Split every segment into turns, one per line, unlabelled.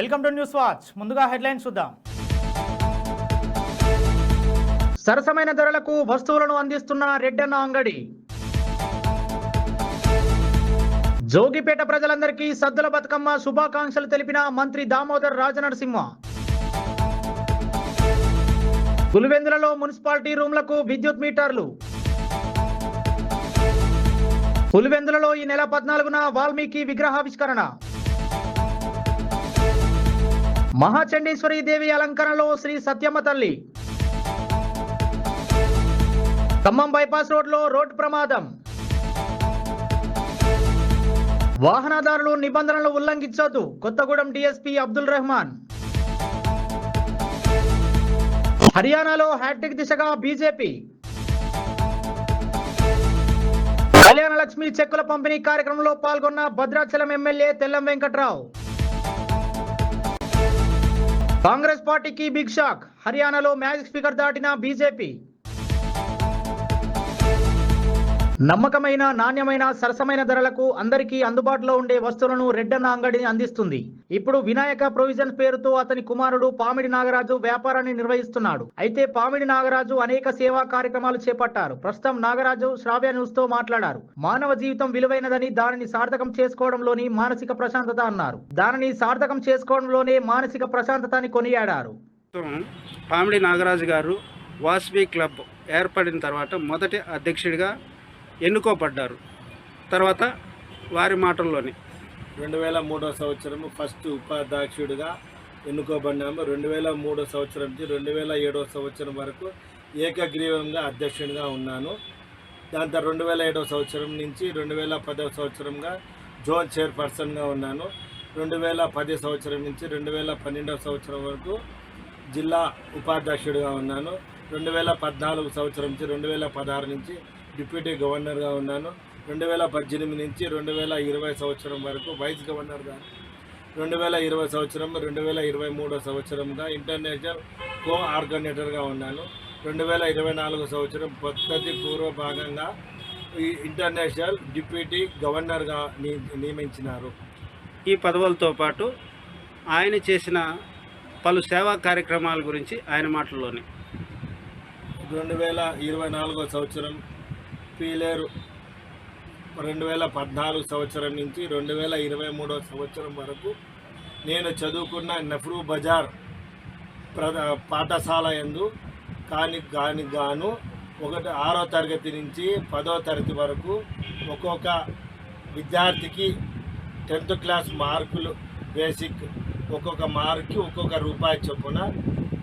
Welcome to news watch. ముందుగా headlines చూద్దాం.
సరసమైన ధరలకు వస్తువులను అందిస్తున్న రెడ్డన్న అంగడి. జోగిపేట ప్రజలందరికీ సద్దుల బతుకమ్మ శుభాకాంక్షలు తెలిపిన మంత్రి దామోదర్ రాజనరసింహ. పులివెందులలో మున్సిపాలిటీ రూమ్లకు విద్యుత్ మీటర్లు. పులివెందులలో ఈ నెల పద్నాలుగున వాల్మీకి విగ్రహావిష్కరణ. మహాచండీశ్వరి దేవి అలంకరణలో శ్రీ సత్యమ్మ తల్లి. ఖమ్మం బైపాస్ రోడ్లో రోడ్డు ప్రమాదం. వాహనదారులు నిబంధనలు ఉల్లంఘించొద్దు. కొత్తగూడెం డిఎస్పీ అబ్దుల్ రెహమాన్. హర్యానాలో హ్యాట్రిక్ దిశగా బీజేపీ. కళ్యాణ లక్ష్మి చెక్కుల పంపిణీ కార్యక్రమంలో పాల్గొన్న భద్రాచలం ఎమ్మెల్యే తెల్లం వెంకట్రావు. కాంగ్రెస్ పార్టీకి బిగ్ షాక్. హర్యానాలో మ్యాజిక్ స్పీకర్ దాటిన బీజేపీ. నమ్మకమైన నాణ్యమైన సరసమైన ధరలకు అందరికీ అందుబాటులో ఉండే వస్తువులను రెడ్డన్న అంగడిని అందిస్తుంది. ఇప్పుడు వినాయక ప్రొవిజన్స్ పేరుతో అతని కుమారుడు పామిడి నాగరాజు వ్యాపారాన్ని నిర్వహిస్తున్నాడు. అయితే పామిడి నాగరాజు అనేక సేవా కార్యక్రమాలు చేపట్టారు. ప్రస్తుతం నాగరాజు శ్రావ్య న్యూస్తో మాట్లాడారు. మానవ జీవితం విలువైనదని దానిని సార్థకం చేసుకోవడంలోని మానసిక ప్రశాంతత అన్నారు. దానిని సార్థకం చేసుకోవడంలోనే మానసిక ప్రశాంతతని కొనియాడారు.
పామిడి నాగరాజు గారు వాస్వి క్లబ్ ఏర్పడిన తర్వాత మొదటి అధ్యక్షుడిగా ఎన్నుకోబడ్డారు. తర్వాత వారి మాటల్లోని.
రెండు వేల మూడో సంవత్సరం ఫస్ట్ ఉపాధ్యక్షుడిగా ఎన్నుకోబడినాము రెండు వేల మూడో సంవత్సరం నుంచి రెండు వేల ఏడో సంవత్సరం వరకు ఏకగ్రీవంగా అధ్యక్షుడిగా ఉన్నాను. దాని తర్వాత రెండు వేల ఏడో సంవత్సరం నుంచి రెండు వేల పదో సంవత్సరంగా జోన్ చైర్పర్సన్గా ఉన్నాను. రెండు వేల పది సంవత్సరం నుంచి రెండు వేల పన్నెండవ సంవత్సరం వరకు జిల్లా ఉపాధ్యక్షుడిగా ఉన్నాను. రెండు వేల పద్నాలుగు సంవత్సరం నుంచి రెండు వేల పదహారు నుంచి డిప్యూటీ గవర్నర్గా ఉన్నాను. రెండు వేల పద్దెనిమిది నుంచి రెండు వేల ఇరవై సంవత్సరం వరకు వైస్ గవర్నర్గా రెండు వేల ఇరవై సంవత్సరం రెండు వేల ఇరవై మూడో సంవత్సరంగా ఇంటర్నేషనల్ కో ఆర్గనేటర్గా ఉన్నాను. రెండు వేల ఇరవై నాలుగు సంవత్సరం పద్ధతి పూర్వ భాగంగా ఈ ఇంటర్నేషనల్ డిప్యూటీ గవర్నర్గా నియమించినారు.
ఈ పదవులతో పాటు ఆయన చేసిన పలు సేవా కార్యక్రమాల గురించి ఆయన మాటల్లోని.
రెండు వేల ఇరవై నాలుగో సంవత్సరం పీలేరు రెండు వేల పద్నాలుగు సంవత్సరం నుంచి రెండు వేల ఇరవై మూడో సంవత్సరం వరకు నేను చదువుకున్న నెహ్రూ బజార్ పాఠశాల యందు కాని కాని గాను ఒకటి ఆరో తరగతి నుంచి పదో తరగతి వరకు ఒక్కొక్క విద్యార్థికి టెన్త్ క్లాస్ మార్కులు బేసిక్ ఒక్కొక్క మార్క్కి ఒక్కొక్క రూపాయి చొప్పున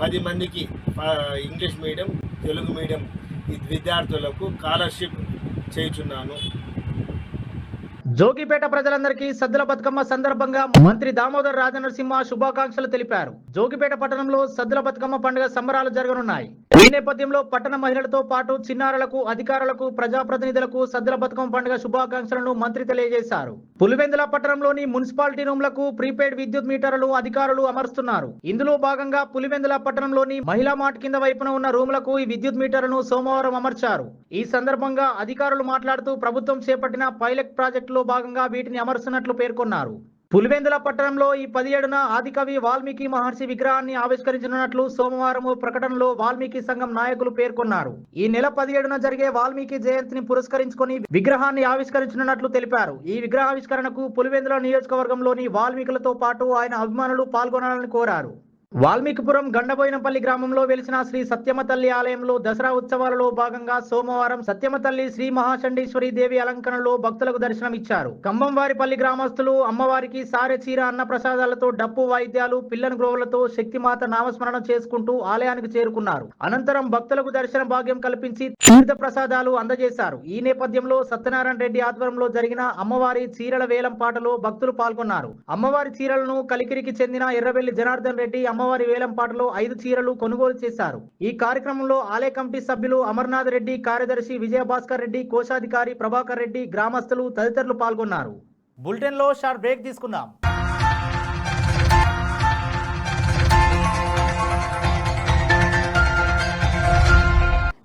పది మందికి ఇంగ్లీష్ మీడియం తెలుగు మీడియం విద్యార్థులకు స్కాలర్షిప్ చేయుచున్నాను.
జోగిపేట ప్రజలందరికీ సద్దుల బతుకమ్మ సందర్భంగా మంత్రి దామోదర్ రాజనరసింహ శుభాకాంక్షలు తెలిపారు. జోగిపేట పట్టణంలో సద్దుల బతుకమ్మ పండుగ సంబరాలు జరగనున్నాయి. ఈ నేపథ్యంలో పట్టణ మహిళలతో పాటు చిన్నారులకు అధికారులకు ప్రజాప్రతినిధులకు సద్దుల బతుకమ్మ పండుగ శుభాకాంక్షలను మంత్రి తెలియజేశారు. పులివెందుల పట్టణంలోని మున్సిపాలిటీ రూమ్లకు ప్రీపెయిడ్ విద్యుత్ మీటర్లు అధికారులు అమరుస్తున్నారు. ఇందులో భాగంగా పులివెందుల పట్టణంలోని మహిళా మార్ట్ కింద వైపున ఉన్న రూములకు ఈ విద్యుత్ మీటర్లను సోమవారం అమర్చారు. ఈ సందర్భంగా అధికారులు మాట్లాడుతూ ప్రభుత్వం చేపట్టిన పైలట్ ప్రాజెక్టులో భాగంగా వీటిని అమరుస్తున్నట్లు పేర్కొన్నారు. పులివెందుల పట్టణంలో ఈ పదిహేడున ఆదికవి వాల్మీకి మహర్షి విగ్రహాన్ని ఆవిష్కరించనున్నట్లు సోమవారం ప్రకటనలో వాల్మీకి సంఘం నాయకులు పేర్కొన్నారు. ఈ నెల పదిహేడున జరిగే వాల్మీకి జయంతిని పురస్కరించుకొని విగ్రహాన్ని ఆవిష్కరించనున్నట్లు తెలిపారు. ఈ విగ్రహావిష్కరణకు పులివెందుల నియోజకవర్గంలోని వాల్మీకులతో పాటు ఆయన అభిమానులు పాల్గొనాలని కోరారు. వాల్మీకిపురం గండబోయినపల్లి గ్రామంలో వెలిసిన శ్రీ సత్యమతల్లి ఆలయంలో దసరా ఉత్సవాలలో భాగంగా సోమవారం సత్యమతల్లి శ్రీ మహాచండీశ్వరి దేవి అలంకరణలో భక్తులకు దర్శనం ఇచ్చారు. కంబంవారిపల్లి గ్రామస్తులు అమ్మవారికి సారె చీర అన్న ప్రసాదాలతో డప్పు వాయిద్యాలు పిల్లని గ్రోవులతో శక్తిమాత నామస్మరణ చేసుకుంటూ ఆలయానికి చేరుకున్నారు. అనంతరం భక్తులకు దర్శన భాగ్యం కల్పించి తీర్థ ప్రసాదాలు అందజేశారు. ఈ నేపథ్యంలో సత్యనారాయణ రెడ్డి ఆధ్వర్యంలో జరిగిన అమ్మవారి చీరల వేలం పాటలో భక్తులు పాల్గొన్నారు. అమ్మవారి చీరలను కలికిరికి చెందిన ఎర్రవెల్లి జనార్దన్ రెడ్డి అమ్మవారి వేలంపాటలో ఐదు చీరలు కొనుగోలు చేశారు. ఈ కార్యక్రమంలో ఆలయ కమిటీ సభ్యులు అమర్నాథ్ రెడ్డి కార్యదర్శి విజయభాస్కర్ రెడ్డి కోశాధికారి ప్రభాకర్ రెడ్డి గ్రామస్తులు తదితరులు పాల్గొన్నారు.
బులెటిన్లో షార్ట్ బ్రేక్ తీసుకుందాం.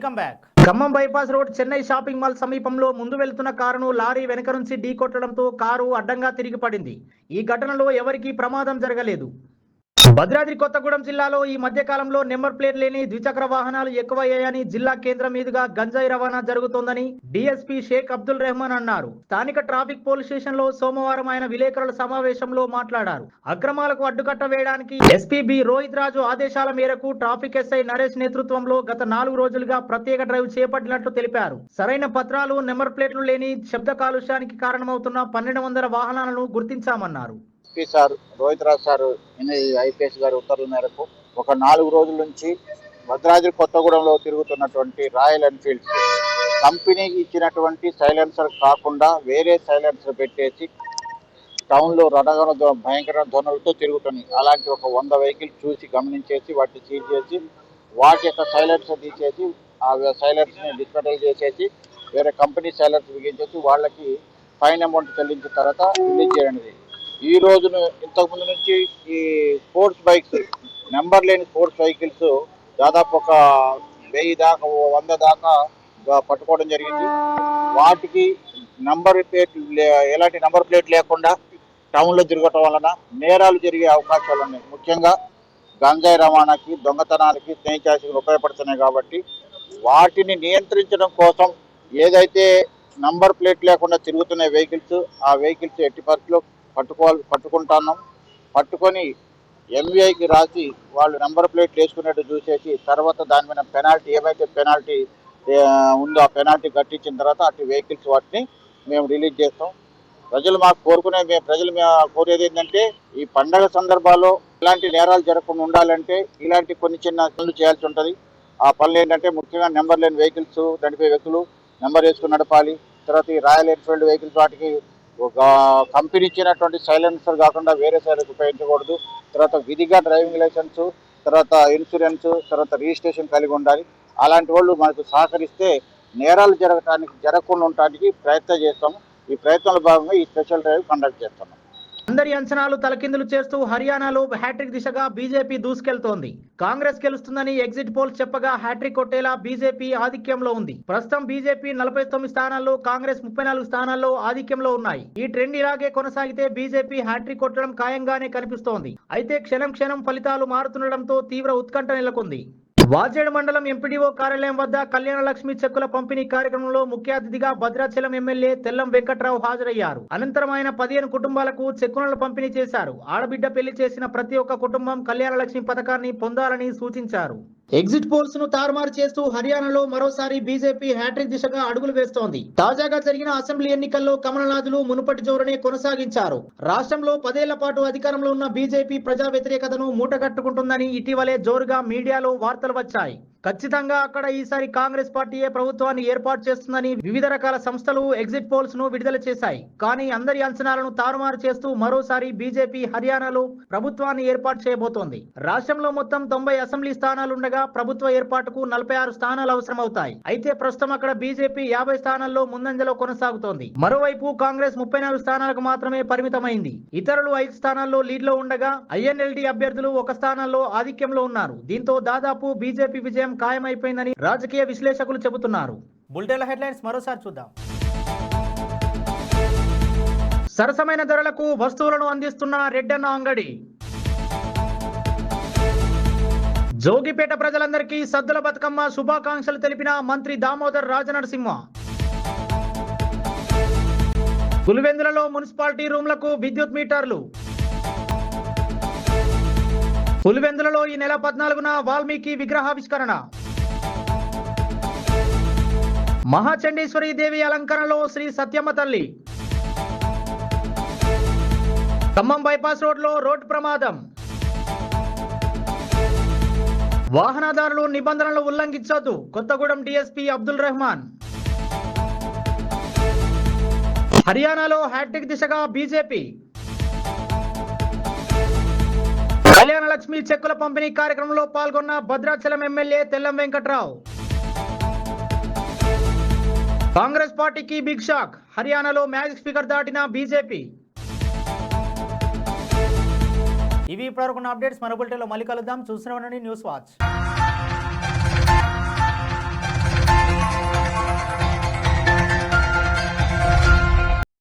Welcome back
Khammam bypass road Chennai shopping mall సమీపంలో ముందు వెళ్తున్న కారును లారీ వెనక నుంచి ఢీకొట్టడంతో కారు అడ్డంగా తిరిగి పడింది. ఈ ఘటనలో ఎవరికీ ప్రమాదం జరగలేదు. భద్రాద్రి కొత్తగూడెం జిల్లాలో ఈ మధ్య కాలంలో నెంబర్ ప్లేట్ లేని ద్విచక్ర వాహనాలు ఎక్కువయ్యాయని జిల్లా కేంద్రం మీదుగా గంజాయి రవాణా జరుగుతోందని డీఎస్పీ షేక్ అబ్దుల్ రెహమాన్ అన్నారు. స్థానిక ట్రాఫిక్ పోలీస్ స్టేషన్లో సోమవారం ఆయన విలేకరుల సమావేశంలో మాట్లాడారు. అక్రమాలకు అడ్డుకట్ట వేయడానికి ఎస్పీ రోహిత్ రాజు ఆదేశాల మేరకు ట్రాఫిక్ ఎస్ఐ నరేష్ నేతృత్వంలో గత నాలుగు రోజులుగా ప్రత్యేక డ్రైవ్ చేపట్టినట్లు తెలిపారు. సరైన పత్రాలు నెంబర్ ప్లేట్లు లేని శబ్ద కాలుష్యానికి కారణమవుతున్న పన్నెండు వందల వాహనాలను గుర్తించామన్నారు.
SP sir Rohit Raj sir IPS గారి ఉత్తర్వుల మేరకు ఒక నాలుగు రోజుల నుంచి భద్రాద్రి కొత్తగూడెంలో తిరుగుతున్నటువంటి రాయల్ ఎన్ఫీల్డ్ కంపెనీకి ఇచ్చినటువంటి సైలెన్సర్ కాకుండా వేరే సైలెన్సర్ పెట్టేసి టౌన్లో రణగణ భయంకర ధ్వనులతో తిరుగుతున్నాయి అలాంటి ఒక వంద వెహికల్ చూసి గమనించేసి వాటిని సీజ్ చేసి వాటి యొక్క సైలెన్సర్ తీసేసి ఆ సైలెన్స్ని డిస్మెటల్ చేసేసి వేరే కంపెనీ సైలెన్స్ బిగించేసి వాళ్ళకి ఫైన్ అమౌంట్ చెల్లించిన తర్వాత రిలీజ్ చేయండి ఈ రోజున ఇంతకు ముందు నుంచి ఈ స్పోర్ట్స్ బైక్స్ నెంబర్ లేని స్పోర్ట్స్ వెహికల్స్ దాదాపు ఒక వెయ్యి దాకా వంద దాకా పట్టుకోవడం జరిగింది. వాటికి నంబర్ ప్లేట్ లే- ఎలాంటి నంబర్ ప్లేట్ లేకుండా టౌన్లో తిరగటం వలన నేరాలు జరిగే అవకాశాలు ఉన్నాయి. ముఖ్యంగా గంజాయి రవాణాకి దొంగతనాలకి స్నేహితాశికి ఉపయోగపడుతున్నాయి కాబట్టి వాటిని నియంత్రించడం కోసం ఏదైతే నంబర్ ప్లేట్ లేకుండా తిరుగుతున్న వెహికల్స్ ఆ వెహికల్స్ ఎట్టి పరిస్థితిలో పట్టుకోవాలి పట్టుకుంటున్నాం. పట్టుకొని ఎంవీఐకి రాసి వాళ్ళు నెంబర్ ప్లేట్ వేసుకున్నట్టు చూసేసి తర్వాత దాని మీద పెనాల్టీ ఏమైతే పెనాల్టీ ఉందో ఆ పెనాల్టీ కట్టించిన తర్వాత అటు వెహికల్స్ వాటిని మేము రిలీజ్ చేస్తాం. ప్రజలు మాకు కోరుకునే మేము ప్రజలు మేము కోరేది ఏంటంటే ఈ పండగ సందర్భాల్లో ఇలాంటి నేరాలు జరగకుండా ఉండాలంటే ఇలాంటి కొన్ని చిన్న పనులు చేయాల్సి ఉంటుంది. ఆ పనులు ఏంటంటే ముఖ్యంగా నెంబర్ లేని వెహికల్స్ నడిపే వ్యక్తులు నెంబర్ వేసుకుని నడపాలి. తర్వాత ఈ రాయల్ ఎన్ఫీల్డ్ వెహికల్స్ వాటికి కంపెనీ ఇచ్చినటువంటి సైలెన్సర్ కాకుండా వేరే సైలెన్స్ ఉపయోగించకూడదు. తర్వాత విధిగా డ్రైవింగ్ లైసెన్స్ తర్వాత ఇన్సూరెన్స్ తర్వాత రిజిస్ట్రేషన్ కలిగి ఉండాలి. అలాంటి వాళ్ళు మనకు సహకరిస్తే నేరాలు జరగటానికి జరగకుండా ఉండటానికి ప్రయత్నం చేస్తాము. ఈ ప్రయత్నంలో భాగంగా ఈ స్పెషల్ డ్రైవ్ కండక్ట్ చేస్తున్నాం.
అందరి అంచనాలు తలకిందులు చేస్తూ హర్యానాలో హ్యాట్రిక్ దిశగా బీజేపీ దూసుకెళ్తోంది. కాంగ్రెస్ గెలుస్తుందని ఎగ్జిట్ పోల్స్ చెప్పగా హ్యాట్రిక్ కొట్టేలా బీజేపీ ఆధిక్యంలో ఉంది. ప్రస్తుతం బీజేపీ నలభై తొమ్మిది స్థానాల్లో కాంగ్రెస్ ముప్పై నాలుగు స్థానాల్లో ఆధిక్యంలో ఉన్నాయి. ఈ ట్రెండ్ ఇలాగే కొనసాగితే బీజేపీ హ్యాట్రిక్ కొట్టడం ఖాయంగానే కనిపిస్తోంది. అయితే క్షణం క్షణం ఫలితాలు మారుతుండటంతో తీవ్ర ఉత్కంఠ నెలకొంది. వాజేడు మండలం ఎంపీడీఓ కార్యాలయం వద్ద కళ్యాణ లక్ష్మి చెక్కుల పంపిణీ కార్యక్రమంలో ముఖ్య అతిథిగా భద్రాచలం ఎమ్మెల్యే తెల్లం వెంకట్రావు హాజరయ్యారు. అనంతరం ఆయన పదిహేను కుటుంబాలకు చెక్కులను పంపిణీ చేశారు. ఆడబిడ్డ పెళ్ళి చేసిన ప్రతి ఒక్క కుటుంబం కళ్యాణ లక్ష్మి పథకాన్ని పొందాలని సూచించారు. ఎగ్జిట్ పోల్స్ను తారుమారు చేస్తూ హర్యానాలో మరోసారి బీజేపీ హ్యాట్రిక్ దిశగా అడుగులు వేస్తోంది. తాజాగా జరిగిన అసెంబ్లీ ఎన్నికల్లో కమలనాథులు మునుపటి జోరునే కొనసాగించారు. రాష్ట్రంలో పదేళ్ళ పాటు అధికారంలో ఉన్న బీజేపీ ప్రజా వ్యతిరేకతను మూటగట్టుకుంటుందని ఇటీవలే జోరుగా మీడియాలో వార్తలు వచ్చాయి. ఖచ్చితంగా అక్కడ ఈసారి కాంగ్రెస్ పార్టీయే ప్రభుత్వాన్ని ఏర్పాటు చేస్తుందని వివిధ రకాల సంస్థలు ఎగ్జిట్ పోల్స్ను విడుదల చేశాయి. కానీ అందరి అంచనాలను తారుమారు చేస్తూ మరోసారి బీజేపీ హర్యానాలో ప్రభుత్వాన్ని ఏర్పాటు చేయబోతోంది. రాష్ట్రంలో మొత్తం తొంభై అసెంబ్లీ స్థానాలుండగా ప్రభుత్వ ఏర్పాటుకు నలభై ఆరు స్థానాలు అవసరమవుతాయి. అయితే ప్రస్తుతం అక్కడ బీజేపీ యాభై స్థానాల్లో ముందంజలో కొనసాగుతోంది. మరోవైపు కాంగ్రెస్ ముప్పై నాలుగు స్థానాలకు మాత్రమే పరిమితమైంది. ఇతరులు ఐదు స్థానాల్లో లీడ్లో ఉండగా ఐఎన్ఎల్డి అభ్యర్థులు ఒక స్థానంలో ఆధిక్యంలో ఉన్నారు. దీంతో దాదాపు బీజేపీ విజయం ఖాయమైపోయిందని రాజకీయ విశ్లేషకులు చెబుతున్నారు.
బులెటిన్ల హెడ్లైన్స్ మరోసారి చూద్దాం.
సరసమైన ధరలకు వస్తువులను అందిస్తున్న రెడ్డన్న అంగడి. జోగిపేట ప్రజలందరికీ సద్దుల బతుకమ్మ శుభాకాంక్షలు తెలిపిన మంత్రి దామోదర్ రాజనరసింహ. పులివెందులలో మున్సిపాలిటీ రూమ్లకు విద్యుత్ మీటర్లు. పులివెందులలో ఈ నెల పద్నాలుగున వాల్మీకి విగ్రహావిష్కరణ. మహాచండీశ్వరి దేవి అలంకరణలో శ్రీ సత్యమ్మ తల్లి. ఖమ్మం బైపాస్ రోడ్లో రోడ్డు ప్రమాదం. వాహనదారులు నిబంధనలు ఉల్లంఘించొద్దు. కొత్తగూడెం డీఎస్పీ అబ్దుల్ రెహమాన్. హర్యానాలో హ్యాట్రిక్ దిశగా బీజేపీ. కళ్యాణ లక్ష్మి చెక్కుల పంపిణీ కార్యక్రమంలో పాల్గొన్న భద్రాచలం ఎమ్మెల్యే తెల్లం వెంకట్రావు. కాంగ్రెస్ పార్టీకి బిగ్ షాక్ హర్యానాలో మ్యాజిక్ స్పీకర్ దాటిన బీజేపీ.
ఇవి ఇప్పటివరకు అప్డేట్స్ మన బులెటిన్లో మళ్ళీ కలుద్దాం. చూసిన న్యూస్ వాచ్.